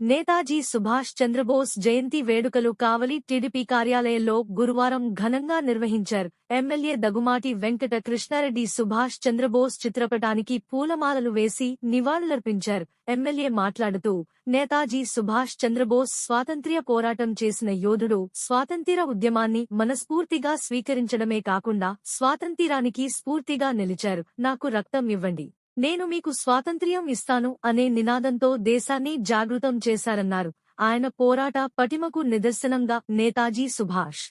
నేతాజీ సుభాష్ చంద్రబోస్ జయంతి వేడుకలు కావలి టీడీపీ కార్యాలయంలో గురువారం ఘనంగా నిర్వహించారు. ఎమ్మెల్యే దగుమాటి వెంకట కృష్ణారెడ్డి సుభాష్ చంద్రబోస్ చిత్రపటానికి పూలమాలలు వేసి నివాళులర్పించారు. ఎమ్మెల్యే మాట్లాడుతూ నేతాజీ సుభాష్ చంద్రబోస్ స్వాతంత్ర్య పోరాటం చేసిన యోధుడు స్వాతంత్ర్య ఉద్యమాన్ని మనస్ఫూర్తిగా స్వీకరించడమే కాకుండా స్వాతంత్ర్యానికి స్ఫూర్తిగా నిలిచారు. నాకు రక్తం ఇవ్వండి. నేను మీకు స్వాతంత్ర్యం ఇస్తాను అనే నినాదంతో దేశాన్ని జాగృతం చేశారన్నారు. ఆయన పోరాట పటిమకు నిదర్శనంగా నేతాజీ సుభాష్.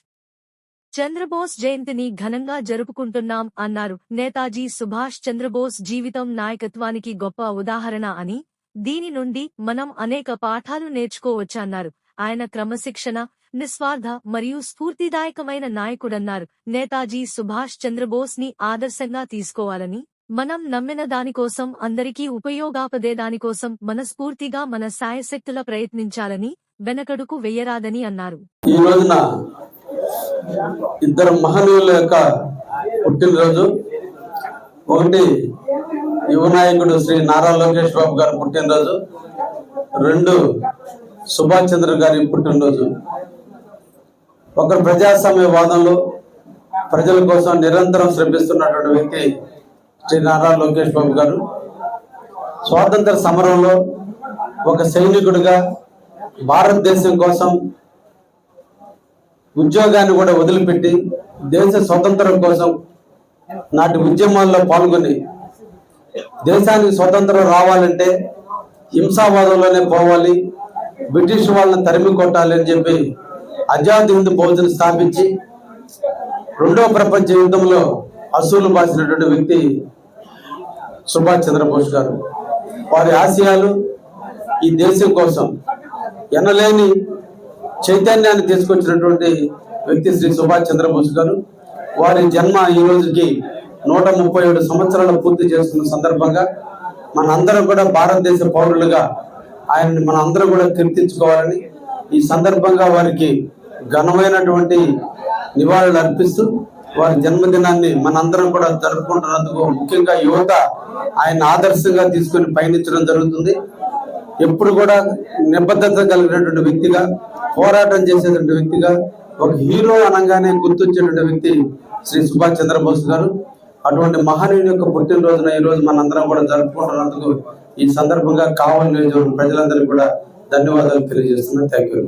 చంద్రబోస్ జయంతిని ఘనంగా జరుపుకుంటున్నాం అన్నారు. నేతాజీ సుభాష్ చంద్రబోస్ జీవితం నాయకత్వానికి గొప్ప ఉదాహరణ అని దీని నుండి మనం అనేక పాఠాలు నేర్చుకోవచ్చన్నారు. ఆయన క్రమశిక్షణ నిస్వార్థ మరియు స్ఫూర్తిదాయకమైన నాయకుడన్నారు. నేతాజీ సుభాష్ చంద్రబోస్ని ఆదర్శంగా తీసుకోవాలని మనం నమ్మిన దానికోసం అందరికీ ఉపయోగాపదే దానికోసం మనస్ఫూర్తిగా మన సాయశక్తుల ప్రయత్నించాలని వెనకడుకు వెయ్యరాదని అన్నారు. ఈ రోజున ఇద్దరు మహనీయుల యొక్క పుట్టినరోజు. ఒకటి యువ నాయకుడు శ్రీ నారా లోకేష్ బాబు గారి పుట్టినరోజు. రెండు సుభాష్ చంద్ర గారి పుట్టినరోజు. ఒకరు ప్రజాస్వామ్య వాదంలో ప్రజల కోసం నిరంతరం శ్రమిస్తున్నటువంటి వ్యక్తి శ్రీ నారా లోకేష్ బాబు గారు. స్వాతంత్ర సమరంలో ఒక సైనికుడిగా భారతదేశం కోసం ఉద్యోగాన్ని కూడా వదిలిపెట్టి దేశ స్వతంత్రం కోసం నాటి ఉద్యమాల్లో పాల్గొని దేశానికి స్వతంత్రం రావాలంటే హింసావాదంలోనే పోవాలి బ్రిటిష్ వాళ్ళని తరిమి కొట్టాలి అని చెప్పి ఆజాద్ హింద్ ఫౌజ్ని స్థాపించి రెండవ ప్రపంచ యుద్ధంలో అసూలు బాసినటువంటి వ్యక్తి సుభాష్ చంద్రబోస్ గారు. వారి ఆశయాలు ఈ దేశం కోసం ఎనలేని చైతన్యాన్ని తీసుకొచ్చినటువంటి వ్యక్తి శ్రీ సుభాష్ చంద్రబోస్ గారు. వారి జన్మ ఈ రోజుకి నూట ముప్పై ఏడు సంవత్సరాలు పూర్తి చేస్తున్న సందర్భంగా మనందరం కూడా భారతదేశ పౌరులుగా ఆయన్ని మన అందరం కూడా కీర్తించుకోవాలని ఈ సందర్భంగా వారికి ఘనమైనటువంటి నివాళులు అర్పిస్తూ వారి జన్మదినాన్ని మనందరం కూడా జరుపుకుంటున్నందుకు ముఖ్యంగా యువత ఆయన ఆదర్శంగా తీసుకొని పయనించడం జరుగుతుంది. ఎప్పుడు కూడా నిబద్ధత కలిగినటువంటి వ్యక్తిగా పోరాటం చేసేటువంటి వ్యక్తిగా ఒక హీరో అనగానే గుర్తొచ్చేటువంటి వ్యక్తి శ్రీ సుభాష్ చంద్రబోస్ గారు. అటువంటి మహనీయుని యొక్క పుట్టినరోజున ఈ రోజు మనందరం కూడా జరుపుకుంటున్నందుకు ఈ సందర్భంగా కావాలని ప్రజలందరికీ కూడా ధన్యవాదాలు తెలియజేస్తున్నాను. Thank you